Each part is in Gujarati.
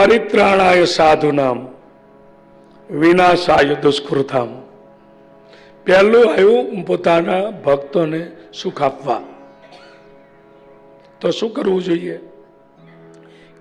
પરિત્રાણાય સાધુનામ, વિનાશાય દુષ્કૃતામ. પહેલું આવ્યું પોતાના ભક્તોને સુખ આપવા. તો શું કરવું જોઈએ?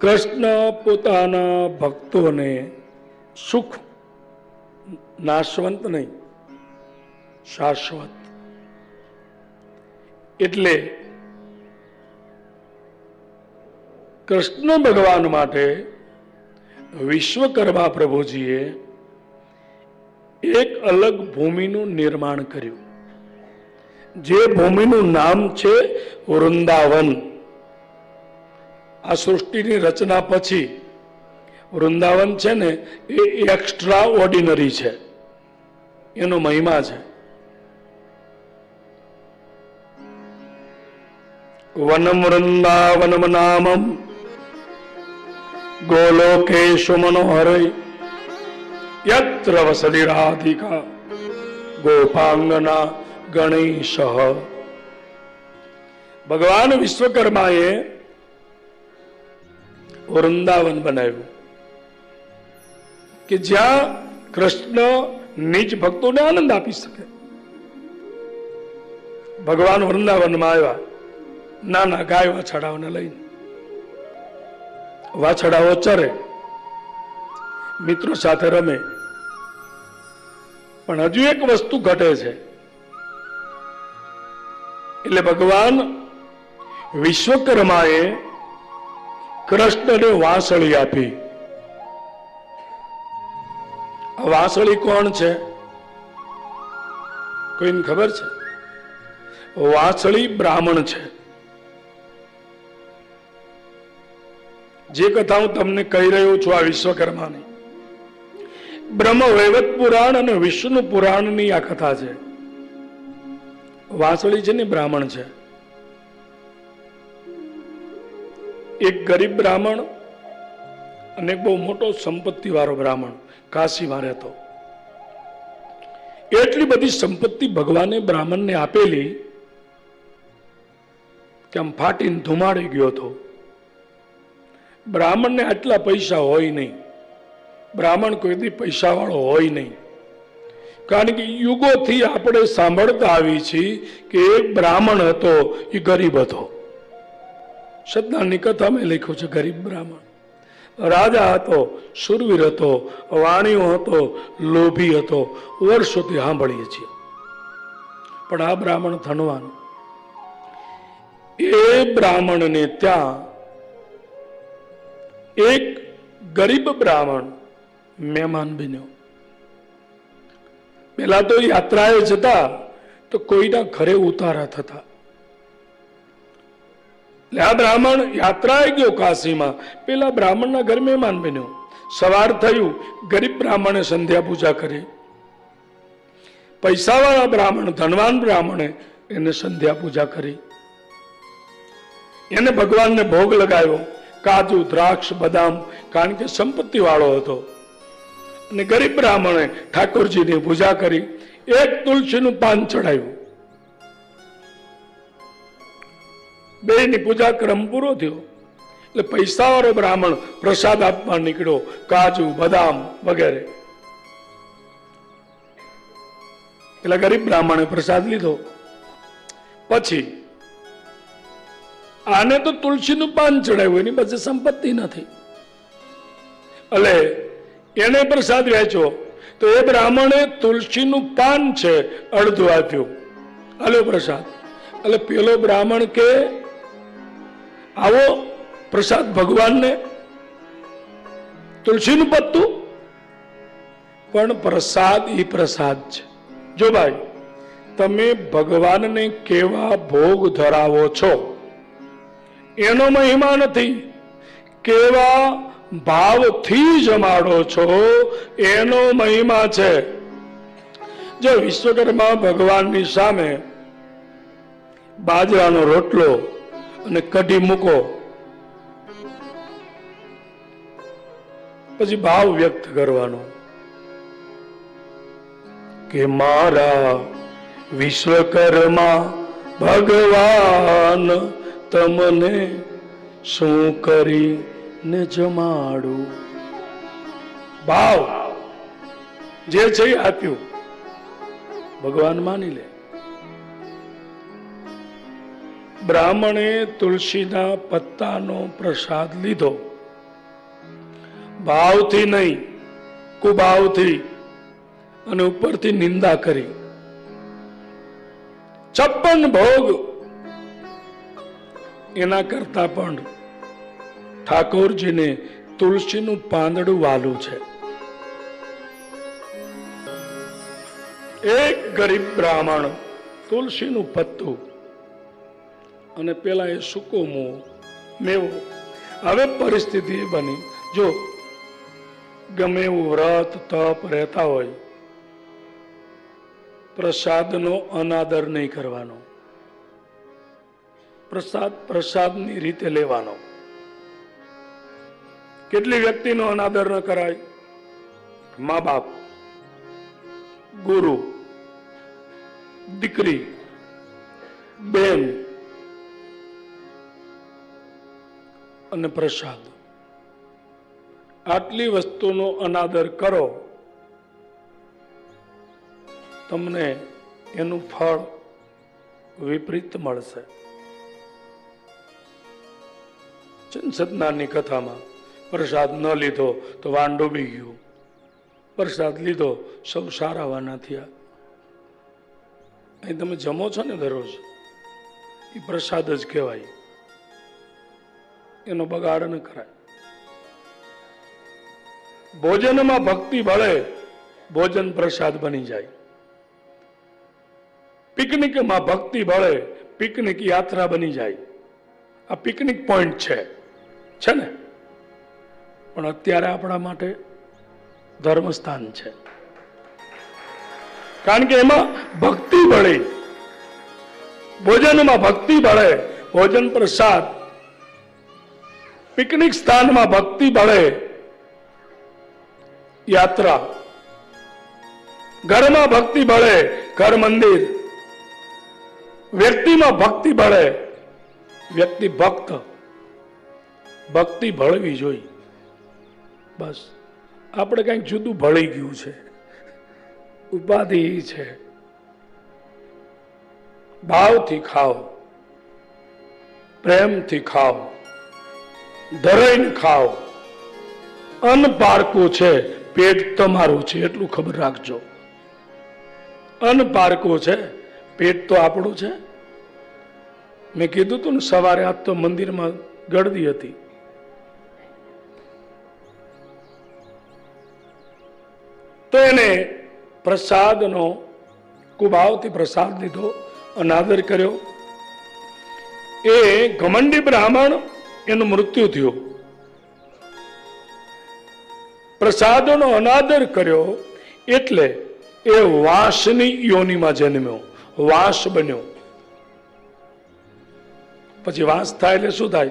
કૃષ્ણ પોતાના ભક્તોને સુખ નાશવંત નહીં, શાશ્વત. એટલે કૃષ્ણ ભગવાન માટે વિશ્વકર્મા પ્રભુજીએ એક અલગ ભૂમિનું નિર્માણ કર્યું. જે ભૂમિનું નામ છે વૃંદાવન. આ સૃષ્ટિની રચના પછી વૃંદાવન છે ને એ એક્સ્ટ્રા ઓર્ડિનરી છે. એનો મહિમા છે. વનમ વૃંદાવનમ નામમ ગોલોકેશુ મનોહરય યત્ર વસતિ રાધિકા ગોપાંગના ગણેશ ભગવાન વિશ્વકર્માએ વૃંદાવન બનાવ્યું કે જ્યાં કૃષ્ણ નિજ ભક્તોને આનંદ આપી શકે ભગવાન વૃંદાવનમાં આવ્યા નાના ગાયવા છડાઓને લઈને વાછડાઓ ચરે. મિત્રો સાથે રમે. પણ હજુ એક વસ્તુ ઘટે છે. એટલે ભગવાન વિશ્વકર્માએ કૃષ્ણને વાંસળી આપી. વાંસળી કોણ છે? કોઈને ખબર છે? વાંસળી બ્રાહ્મણ છે. જે કથા હું તમને કહી રહ્યો છું આ વિશ્વકર્માની, બ્રહ્મ વૈવત પુરાણ અને વિષ્ણુ પુરાણની આ કથા છે. વાંસળી છે ને બ્રાહ્મણ છે. એક ગરીબ બ્રાહ્મણ અને બહુ મોટો સંપત્તિ વાળો બ્રાહ્મણ, કાશીમાં રહેતો. એટલી બધી સંપત્તિ ભગવાને બ્રાહ્મણને આપેલી કે આમ ફાટીને ધુમાડી ગયો હતો. બ્રાહ્મણને આટલા પૈસા હોય નહીં. બ્રાહ્મણ કોઈથી પૈસાવાળો હોય નહીં. કારણ કે યુગોથી આપણે સાંભળતા આવી છીએ કે એક બ્રાહ્મણ હતો, એ ગરીબ હતો. સતનાની કથામાં લખ્યું છે ગરીબ બ્રાહ્મણ. રાજા હતો સુરવીર હતો વાણીઓ હતો, લોભી હતો, વર્ષોથી સાંભળીએ છીએ. પણ આ બ્રાહ્મણ થનવાનું એ બ્રાહ્મણને ત્યાં એક ગરીબ બ્રાહ્મણ મહેમાન બન્યો. પેલા તો યાત્રાએ જતા તો કોઈના ઘરે ઉતારા થતા. એટલે આ બ્રાહ્મણ યાત્રાએ ગયો કાશીમાં. પેલા બ્રાહ્મણના ઘર મહેમાન બન્યો. સવાર થયું, ગરીબ બ્રાહ્મણે સંધ્યા પૂજા કરી. પૈસાવાળા બ્રાહ્મણ, ધનવાન બ્રાહ્મણે એને સંધ્યા પૂજા કરી. એને ભગવાનને ભોગ લગાવ્યો. કાજુ, દ્રાક્ષ, બદામ, કારણ કે સંપત્તિ વાળો હતો. અને ગરીબ બ્રાહ્મણે ઠાકોરજીની પૂજા કરી, એક તુલસીનું પાન ચડાવ્યું. બેની પૂજા ક્રમ પૂરો થયો. એટલે પૈસાવાળો બ્રાહ્મણ પ્રસાદ આપવા નીકળ્યો, કાજુ, બદામ વગેરે. એટલે ગરીબ બ્રાહ્મણે પ્રસાદ લીધો. પછી આને તો તુલસીનું પાન ચડાવ્યું, એની પાસે સંપત્તિ નથી. એટલે એને પ્રસાદ વેચ્યો તો એ બ્રાહ્મણે તુલસીનું પાન છે, અડધું આપ્યું. આલો પ્રસાદ. એટલે પેલો બ્રાહ્મણ કે, આવો પ્રસાદ ભગવાનને. તુલસીનું પત્તું? પણ પ્રસાદ એ પ્રસાદ છે. જો ભાઈ, તમે ભગવાનને કેવા ભોગ ધરાવો છો? એનો મહિમા નથી. કેવા ભાવથી જમાડો છો, એનો મહિમા છે. જો વિશ્વકર્મા ભગવાનની સામે બાજરાનો રોટલો અને કઢી મૂકો, પછી ભાવ વ્યક્ત કરવાનો કે મારા વિશ્વકર્મા ભગવાન તમને શું કરી ને જમાડું? ભાવ જે છે આપ્યું. ભગવાન માની લે. બ્રાહ્મણે તુલસીના પત્તાનો પ્રસાદ લીધો. ભાવથી નહીં, કુભાવથી અને ઉપરથી નિંદા કરી. છપ્પન ભોગ એના કરતા પણ ઠાકોરજીને તુલસીનું પાંદડું વાલું છે. એક ગરીબ બ્રાહ્મણ તુલસીનું પત્તું અને પેલા એ સૂકો મો મેવો. હવે પરિસ્થિતિ બની. જો ગમે એવું વ્રત, તપ રહેતા હોય, પ્રસાદનો અનાદર નહીં કરવાનો. પ્રસાદ પ્રસાદની રીતે લેવાનો. કેટલી વ્યક્તિનો અનાદર ન કરાય? મા બાપ ગુરુ, દીકરી, બેન અને પ્રસાદ. આટલી વસ્તુનો અનાદર કરો, તમને એનું ફળ વિપરીત મળશે. સતનાની કથામાં. પ્રસાદ ન લીધો તો વાન ડૂબી ગયું. પ્રસાદ લીધો સૌ સારા વાના થયા. અહીં તમે જમો છો ને દરરોજ? એ પ્રસાદ જ કહેવાય. એનો બગાડ ન કરાય. ભોજનમાં ભક્તિ ભળે ભોજન પ્રસાદ બની જાય. પિકનિકમાં ભક્તિ ભળે પિકનિક યાત્રા બની જાય. આ પિકનિક પોઈન્ટ છે. છે ને? પણ અત્યારે આપણા માટે ધર્મસ્થાન છે. કારણ કે એમાં ભક્તિ ભળે. ભોજનમાં ભક્તિ ભળે. ભોજન પ્રસાદ. પિકનિક સ્થાનમાં ભક્તિ ભળે. યાત્રા. ઘરમાં ભક્તિ ભળે. ઘર મંદિર. વ્યક્તિમાં ભક્તિ ભળે. વ્યક્તિ ભક્ત. ભક્તિ ભળવી જોઈએ બસ, આપણે કંઈક જુદું ભળી ગયું છે. ઉપાધિ છે. ભાવથી ખાઓ. પ્રેમથી ખાઓ. ધરાઈને ખાઓ. અન્ન પારકું છે, પેટ તમારું છે, એટલું ખબર રાખજો. અન્ન પારકું છે, પેટ તો આપણું છે. મેં કીધું તું ને, સવારે આજ તો મંદિરમાં ગળદી હતી. તો એને પ્રસાદનો કુભાવથી પ્રસાદ લીધો, અનાદર કર્યો. એ ઘમંડી બ્રાહ્મણ એનું મૃત્યુ થયું. પ્રસાદનો અનાદર કર્યો એટલે એ વાંસની યોનિમાં જન્મ્યો. વાંસ બન્યો. પછી વાંસ થાય એટલે શું થાય?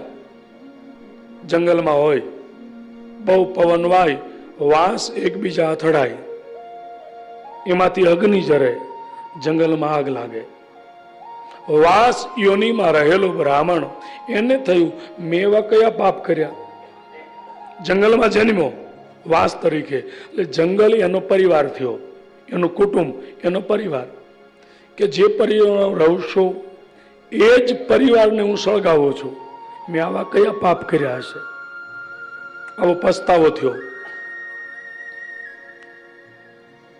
જંગલમાં હોય, બહુ પવન વાય વાંસ એકબીજા અથડાય. એમાંથી અગ્નિ જરે જંગલમાં આગ લાગે. વાસ યોનિમાં રહેલો બ્રાહ્મણ એને થયું, મેવા કયા પાપ કર્યા? જંગલમાં જન્મ્યો વાસ તરીકે, એટલે જંગલ એનો પરિવાર થયો, એનું કુટુંબ, એનો પરિવાર. કે જે પરિવાર રહું છું એ જ પરિવારને હું સળગાવું છું. મેં આવા કયા પાપ કર્યા હશે? આવો પસ્તાવો થયો.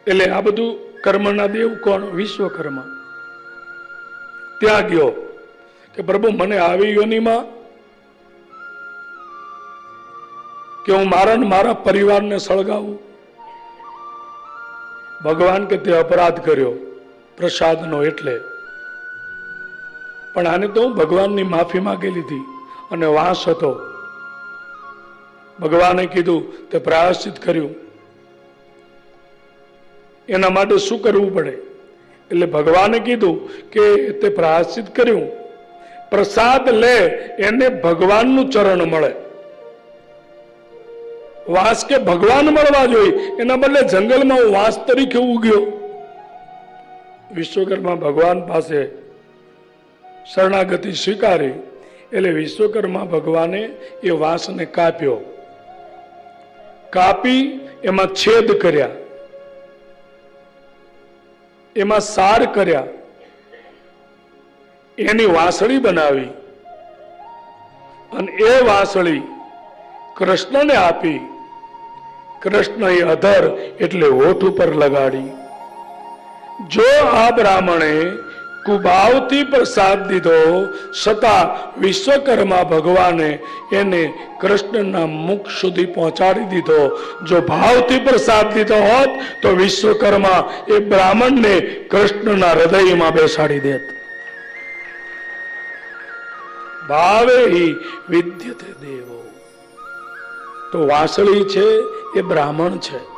એટલે આ બધું કર્મના દેવ કોણ? વિશ્વકર્મા. ત્યાં ગયો કે પ્રભુ, મને આવી યોનિમાં કે હું મારા મારા પરિવારને સળગાવું. ભગવાન કે તે અપરાધ કર્યો, પ્રસાદનો એટલે. પણ આને તો ભગવાનની માફી માગી લીધી અને વાંસ હતો. ભગવાને કીધું, તે પ્રાયશ્ચિત કર્યું. એના માટે શું કરવું પડે? એટલે ભગવાને કીધું કે તે પ્રાયશ્ચિત કર્યું. પ્રસાદ લે, એને ભગવાનનું ચરણ મળે. વાસ કે ભગવાન મળવા જોઈએ, એના બદલે જંગલમાં હું વાસ તરીકે ઉગ્યો. વિશ્વકર્મા ભગવાન પાસે શરણાગતિ સ્વીકારી, એટલે વિશ્વકર્મા ભગવાને એ વાસને કાપ્યો. કાપી, એમાં છેદ કર્યા. એમાં સાર કર્યા. એની વાંસળી બનાવી અને એ વાંસળી કૃષ્ણને આપી. કૃષ્ણએ અધર એટલે હોઠ ઉપર લગાડી. જો આ બ્રાહ્મણે કુભાવથી પ્રસાદ દીધો. છતાં વિશ્વકર્મા ભગવાને એને કૃષ્ણના મુખ સુધી પહોંચાડી દીધો. જો ભાવથી પ્રસાદ દીધો હોત, તો વિશ્વકર્મા એ બ્રાહ્મણને કૃષ્ણના હૃદયમાં બેસાડી દેત. ભાવે વિદ્યતે દેવો. તો વાસળી છે એ બ્રાહ્મણ છે.